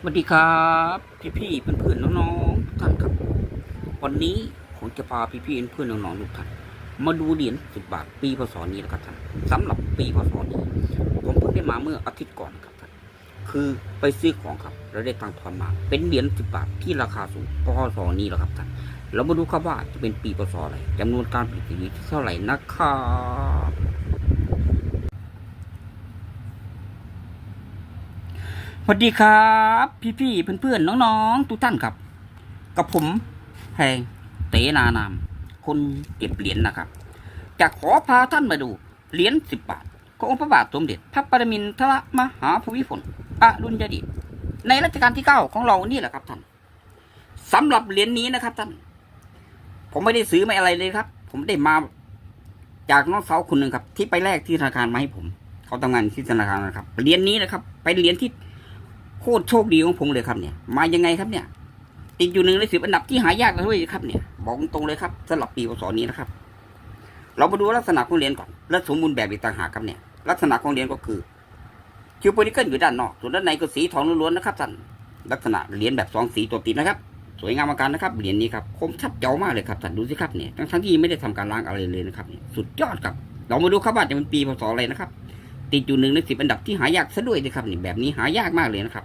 สวัสดีครับ พี่พี่เพื่อนๆน้องๆทุกท่านครับ วันนี้ผมจะพาพี่พี่เพื่อนน้องๆทุกท่านมาดูเหรียญสิบบาทปีพศนี้นะครับท่านสำหรับปีพศนี้ผมเพิ่งได้มาเมื่ออาทิตย์ก่อนครับท่านคือไปซื้อของครับแล้วได้ตังค์ทอนมาเป็นเหรียญสิบบาทที่ราคาสูงพศนี้แหละครับท่านเรามาดูครับว่าจะเป็นปีพศอะไรจำนวนการผลิตเหรียญเท่าไหร่นะครับ สวัสดีครับ พี่ๆเพื่อนๆน้องๆทุกท่านครับ กับผมแหงเตนานาม คนเก็บเหรียญนะครับจะขอพาท่านมาดูเหรียญสิบบาทขององค์พระบาทสมเด็จพระปรมินทรมหาภูมิพลอดุลยเดชในรัชกาลที่เก้าของเรานี่แหละครับท่านสำหรับเหรียญนี้นะครับท่าน ผมไม่ได้ซื้อไม่อะไรเลยครับ ผมได้มาจากน้องสาวคนหนึ่งครับ ที่ไปแลกที่ธนาคารมาให้ผม เขาทำงานที่ธนาคารนะครับเหรียญนี้นะครับเป็นเหรียญที่ ตรโชคดีของผมเลยครับเนี่ย มายังไงครับเนี่ย ติดอยู่หนึ่งในสิบอันดับที่หายากเลยครับเนี่ย บอกตรงๆเลยครับสำหรับปีพศนี้นะครับ เรามาดูลักษณะของเหรียญก่อนและสมบูรณ์แบบอีกต่างหากครับเนี่ย ลักษณะของเหรียญก็คือคิวโพลิเกิลอยู่ด้านนอก ส่วนด้านในก็สีทองล้วนๆนะครับท่านลักษณะเหรียญแบบสองสีตัวติดนะครับ สวยงามมาการนะครับเหรียญนี้ครับคมชัดเจ๋วมากเลยครับท่านดูสิครับเนี่ยทั้งๆที่ไม่ได้ทำการล้างอะไรเลยนะครับเนี่ยสุดยอดครับ เรามาดูครับว่าจะเป็นปีพศอะไรนะครับติดอยู่หนึ่งในสิบอันดับที่หายากซะด้วยนะครับนี่แบบนี้หายากมากเลยนะครับ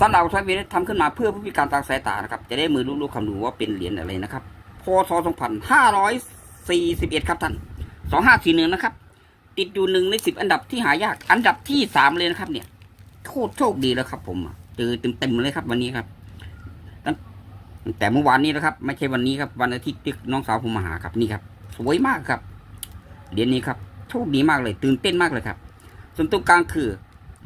สำหรับทวีทำขึ้นมาเพื่อผู้พิการทางสายตานะครับ จะได้มือรู้ๆคำดูว่าเป็นเหรียญอะไรนะครับ พศ 2541 ครับท่าน 2541 นะครับ ติดอยู่หนึ่งในสิบอันดับที่หายาก อันดับที่สามเลยนะครับ เนี่ยโคตรโชคดีแล้วครับ ผมเจอเต็มๆเลยครับวันนี้ครับตั้งแต่เมื่อวานนี้นะครับ ไม่ใช่วันนี้ครับ วันอาทิตย์ที่น้องสาวผมมาหาครับนี่ครับ สวยมากครับเหรียญนี้ครับโชคดีมากเลย ตื่นเต้นมากเลยครับ ส่วนตรงกลางคือ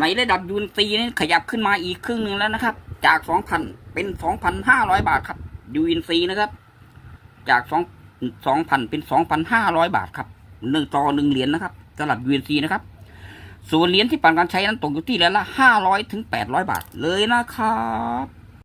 ในระดับยูนซีนี่ขยับขึ้นมาอีกครึ่งหนึ่งแล้วนะครับ จากสองพันเป็นสองพันห้าร้อยบาทครับยูนซีนะครับ จากสองสองพันเป็นสองพันห้าร้อยบาทครับหนึ่งต่อหนึ่งเหรียญนะครับสำหรับยูนซีนะครับ ส่วนเหรียญที่ผ่านการใช้นั้นตกอยู่ที่เหรียญละห้าร้อยถึงแปดร้อยบาทเลยนะครับ